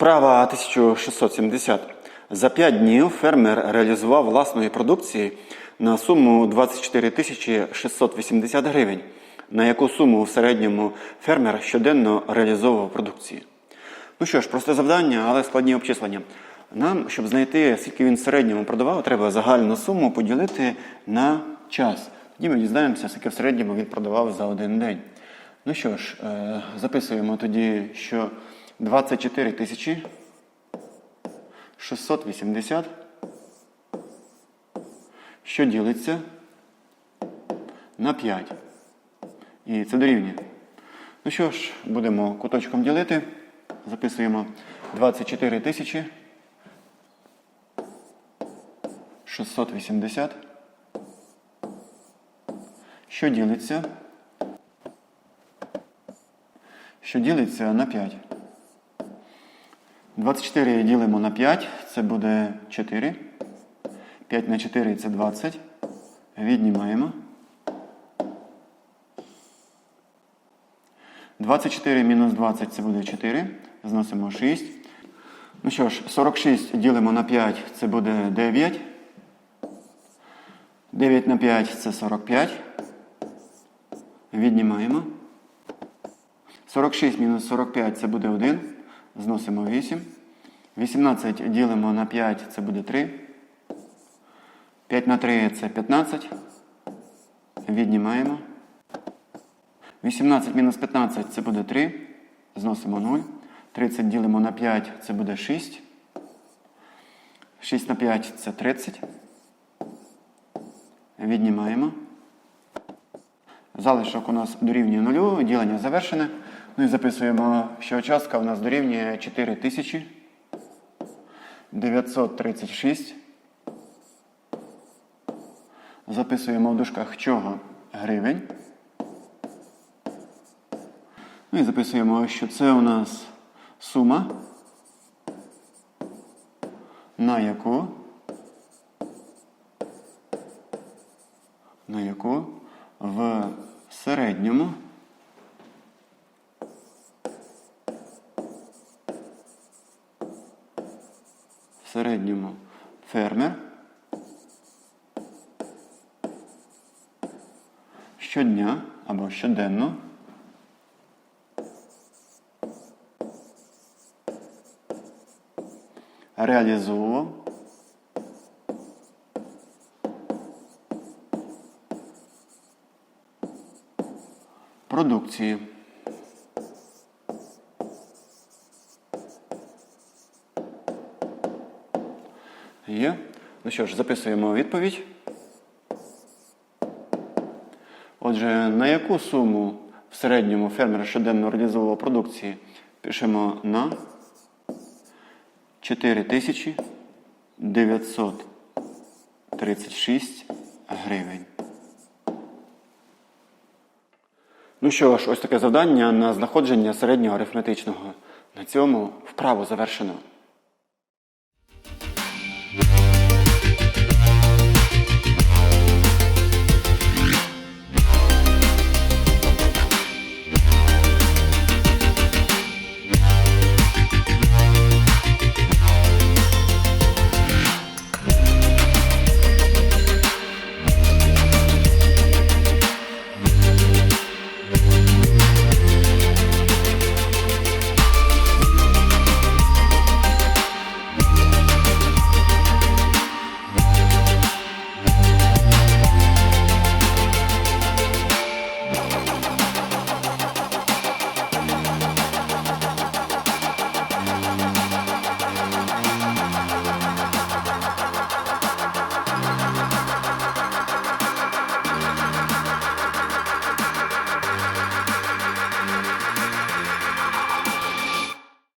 Вправа 1670. За 5 днів фермер реалізував власної продукції на суму 24 тисячі 680 гривень. На яку суму в середньому фермер щоденно реалізовував продукції? Ну що ж, просте завдання, але складні обчислення. Нам, щоб знайти, скільки він в середньому продавав, треба загальну суму поділити на час. Тоді ми дізнаємося, скільки в середньому він продавав за один день. Ну що ж, е, записуємо тоді, що 24 тисячі 680, що ділиться на 5. І це дорівнює. Ну що ж, будемо куточком ділити. Записуємо 24 тисячі 680, що ділиться, що ділиться на 5. 24 ділимо на 5, це буде 4. 5 на 4 це 20. Віднімаємо. 24 мінус 20 це буде 4. Зносимо 6. Ну що ж, 46 ділимо на 5, це буде 9. 9 на 5 це 45. Віднімаємо. 46 мінус 45 це буде 1. Зносимо 8. 18 ділимо на 5, це буде 3. 5 на 3 це 15. Віднімаємо. 18 мінус 15 це буде 3. Зносимо 0. 30 ділимо на 5, це буде 6. 6 на 5 це 30. Віднімаємо. Залишок у нас дорівнює 0, ділення завершене. Ну і записуємо, що частка у нас дорівнює 4936. Записуємо в дужках чого гривень. Ну і записуємо, що це у нас сума, на яку, на яку в середньому середньому. Фермер. Щодня або щоденно. Реалізовував. Продукції. Є. Ну що ж, записуємо відповідь. Отже, на яку суму в середньому фермер щоденно реалізовував продукції? Пишемо на 4936 гривень. Ну що ж, ось таке завдання на знаходження середнього арифметичного. На цьому вправо завершено. Bye.